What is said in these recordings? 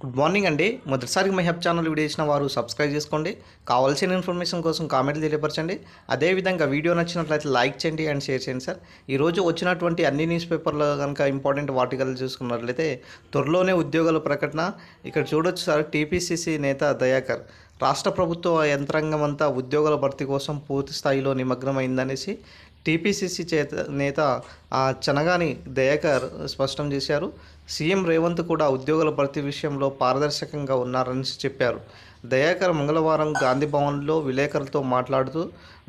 Good morning అండి. మొదటిసారి my channel video చేసిన వారు సబ్స్క్రైబ్ చేసుకోండి. కావాల్సిన ఇన్ఫర్మేషన్ కోసం కామెంట్లు తెలియపరచండి. అదేవిధంగా వీడియో నచ్చినట్లయితే లైక్ చేయండి అండ్ షేర్ చేయండి సార్ ఈరోజు వచ్చినటువంటి అన్ని న్యూస్ పేపర్లో కనుక ఇంపార్టెంట్ వార్టికల్ చూసుకున్నట్లయితే త్వరలోనే ఉద్యోగాల ప్రకటన. ఇక్కడ చూడొచ్చు సార్ టీపీసీసీ నేత దయాకర్. రాష్ట్ర ప్రభుత్వ యంత్రాంగం అంతా ఉద్యోగాల భర్తీ కోసం పూర్తి స్థాయిలో నిమగ్నమైందనేసి టీపీసీసీ చేత నేత ఆ చనగాని దయాకర్ స్పష్టం చేశారు. సీఎం రేవంత్ కూడా ఉద్యోగుల భర్తీ విషయంలో పారదర్శకంగా ఉన్నారని చెప్పారు. దయాకర్ మంగళవారం గాంధీ భవన్లో విలేకరులతో మాట్లాడుతూ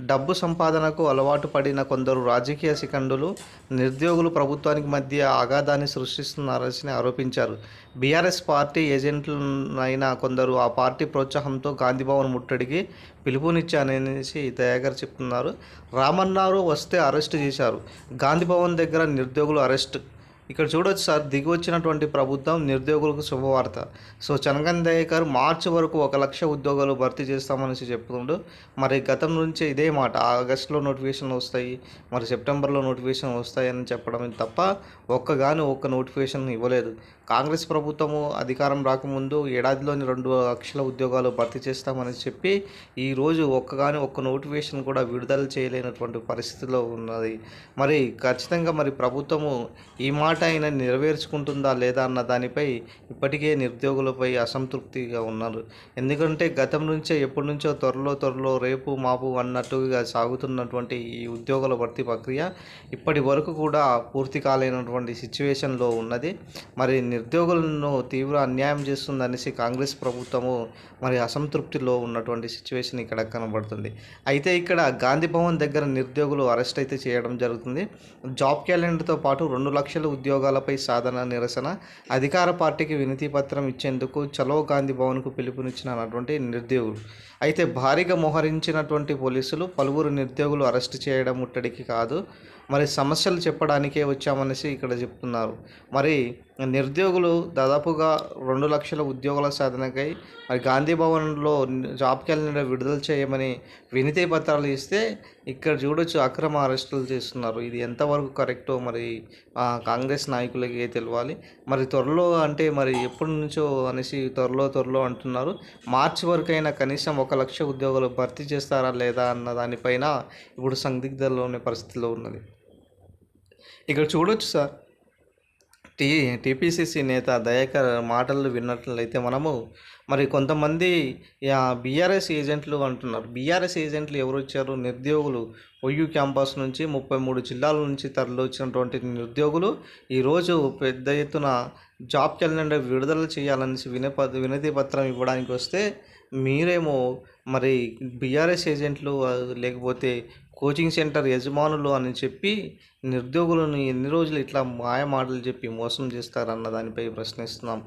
డబ్బు సంపాదనకు అలవాటు పడిన కొందరు రాజకీయ శిఖండులు నిరుద్యోగులు ప్రభుత్వానికి మధ్య ఆఘాతాన్ని సృష్టిస్తున్నారని ఆరోపించారు. బీఆర్ఎస్ పార్టీ ఏజెంట్లైన కొందరు ఆ పార్టీ ప్రోత్సాహంతో గాంధీ భవన్ ముట్టడికి పిలుపునిచ్చాననేసి దయాకర్ చెప్తున్నారు. రామన్నారు వస్తే అరెస్ట్ చేశారు. గాంధీ భవన్ దగ్గర నిరుద్యోగులు అరెస్ట్ ఇక్కడ చూడొచ్చు సార్ దిగి వచ్చినటువంటి ప్రభుత్వం నిరుద్యోగులకు శుభవార్త. సో చనగన్ దయాకర్ మార్చి వరకు ఒక లక్ష ఉద్యోగాలు భర్తీ చేస్తామనేసి చెప్తుండు. మరి గతం నుంచే ఇదే మాట ఆగస్టులో నోటిఫికేషన్ వస్తాయి మరి సెప్టెంబర్లో నోటిఫికేషన్ వస్తాయని చెప్పడం తప్ప ఒక్కగాని ఒక్క నోటిఫికేషన్ ఇవ్వలేదు. కాంగ్రెస్ ప్రభుత్వము అధికారం రాకముందు ఏడాదిలోని రెండు లక్షల ఉద్యోగాలు భర్తీ చేస్తామని చెప్పి ఈరోజు ఒక్కగాని ఒక్క నోటిఫికేషన్ కూడా విడుదల చేయలేనటువంటి పరిస్థితిలో ఉన్నది. మరి ఖచ్చితంగా మరి ప్రభుత్వము ఈ మాట ఆయన నెరవేర్చుకుంటుందా లేదా అన్న దానిపై ఇప్పటికే నిరుద్యోగులపై అసంతృప్తిగా ఉన్నారు. ఎందుకంటే గతం నుంచే ఎప్పటి నుంచో త్వరలో త్వరలో రేపు మాపు అన్నట్టుగా సాగుతున్నటువంటి ఈ ఉద్యోగుల భర్తీ ప్రక్రియ ఇప్పటి వరకు కూడా పూర్తి కాలేనటువంటి సిచ్యువేషన్లో ఉన్నది. మరి నిరుద్యోగులను తీవ్ర అన్యాయం చేస్తుందనేసి కాంగ్రెస్ ప్రభుత్వము మరి అసంతృప్తిలో ఉన్నటువంటి సిచ్యువేషన్ ఇక్కడ కనబడుతుంది. అయితే ఇక్కడ గాంధీ భవన్ దగ్గర నిరుద్యోగులు అరెస్ట్ అయితే చేయడం జరుగుతుంది. జాబ్ క్యాలెండర్తో పాటు రెండు లక్షల ఉద్యోగాలపై సాధన నిరసన అధికార పార్టీకి వినతి పత్రం ఇచ్చేందుకు చలో గాంధీ భవన్కు పిలుపునిచ్చినటువంటి నిరుద్యోగులు అయితే భారీగా మోహరించినటువంటి పోలీసులు పలువురు నిరుద్యోగులు అరెస్ట్ చేయడం ముట్టడికి కాదు. మరి సమస్యలు చెప్పడానికే వచ్చామనేసి ఇక్కడ చెప్తున్నారు. మరి నిరుద్యోగులు దాదాపుగా రెండు లక్షల ఉద్యోగాల సాధనకై మరి గాంధీ భవన్లో జాబ్ క్యాలెండర్ విడుదల చేయమని వినతి పత్రాలు ఇస్తే ఇక్కడ చూడొచ్చు అక్రమ అరెస్టులు చేస్తున్నారు. ఇది ఎంతవరకు కరెక్టో మరి కాంగ్రెస్ నాయకులకి తెలియాలి మరి త్వరలో అంటే మరి ఎప్పటి నుంచో అనేసి త్వరలో త్వరలో అంటున్నారు. మార్చి వరకు అయినా కనీసం ఒక లక్ష ఉద్యోగాలు భర్తీ చేస్తారా లేదా అన్న దానిపైన ఇప్పుడు సందిగ్ధలోనే పరిస్థితిలో ఉన్నది. ఇక్కడ చూడొచ్చు సార్ టీ టీపీసీసీ నేత దయాకర్ మాటలు విన్నట్లయితే మనము మరి కొంతమంది బీఆర్ఎస్ ఏజెంట్లు అంటున్నారు. బీఆర్ఎస్ ఏజెంట్లు ఎవరు వచ్చారు? నిరుద్యోగులు. ఒయ్యు క్యాంపస్ నుంచి ముప్పై మూడు జిల్లాల నుంచి తరలివచ్చినటువంటి నిరుద్యోగులు ఈరోజు పెద్ద ఎత్తున జాబ్ క్యాలెండర్ విడుదల చేయాలనేసి వినప వినతి పత్రం ఇవ్వడానికి వస్తే మీరేమో మరి బీఆర్ఎస్ ఏజెంట్లు లేకపోతే కోచింగ్ సెంటర్ యజమానులు అని చెప్పి నిరుద్యోగులను ఎన్ని రోజులు ఇట్లా మాయ మాటలు చెప్పి మోసం చేస్తారన్న దానిపై ప్రశ్నిస్తున్నాం.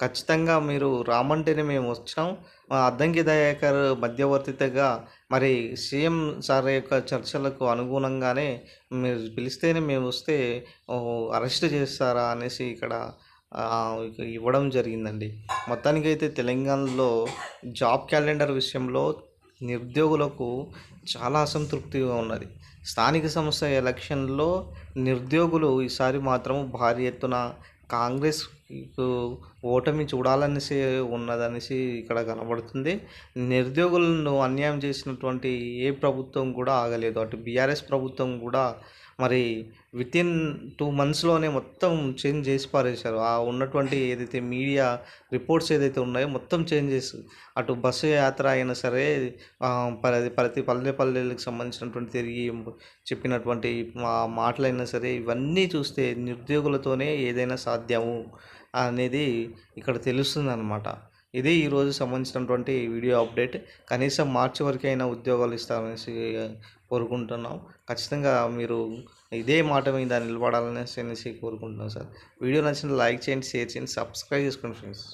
ఖచ్చితంగా మీరు రామంటేనే మేము వచ్చినాం మా అద్దంకి దయాకర్ మధ్యవర్తితగా మరి సీఎం సార్ యొక్క చర్చలకు అనుగుణంగానే మీరు పిలిస్తేనే మేము వస్తే అరెస్ట్ చేస్తారా అనేసి ఇక్కడ ఇవ్వడం జరిగిందండి. మొత్తానికైతే తెలంగాణలో జాబ్ క్యాలెండర్ విషయంలో నిరుద్యోగులకు చాలా అసంతృప్తిగా ఉన్నది. స్థానిక సంస్థ ఎలక్షన్లో నిరుద్యోగులు ఈసారి మాత్రం భారీ ఎత్తున కాంగ్రెస్ ఓటమి చూడాలనేసి ఉన్నదనేసి ఇక్కడ కనబడుతుంది. నిరుద్యోగులను అన్యాయం చేసినటువంటి ఏ ప్రభుత్వం కూడా ఆగలేదు. అటు బీఆర్ఎస్ ప్రభుత్వం కూడా మరి విత్ ఇన్ టూ మంత్స్లోనే మొత్తం చేంజ్ చేసి పారేశారు. ఆ ఉన్నటువంటి ఏదైతే మీడియా రిపోర్ట్స్ ఏదైతే ఉన్నాయో మొత్తం చేంజ్ చేసి అటు బస్సు యాత్ర అయినా సరే ప్రతి ప్రతి పల్లె పల్లెలకు సంబంధించినటువంటి తిరిగి చెప్పినటువంటి మాటలైనా సరే ఇవన్నీ చూస్తే నిరుద్యోగులతోనే ఏదైనా సాధ్యము అనేది ఇక్కడ తెలుస్తుంది అనమాట ఇది ఈరోజు సంబంధించినటువంటి వీడియో అప్డేట్. కనీసం మార్చి వరకైనా ఉద్యోగాలు ఇస్తారనేసి కోరుకుంటున్నాం. ఖచ్చితంగా మీరు ఇదే మాట మీద నిలబడాలనేసి అనేసి కోరుకుంటున్నాం సార్. వీడియో నచ్చిన లైక్ చేయండి షేర్ చేయండి సబ్స్క్రైబ్ చేసుకోండి ఫ్రెండ్స్.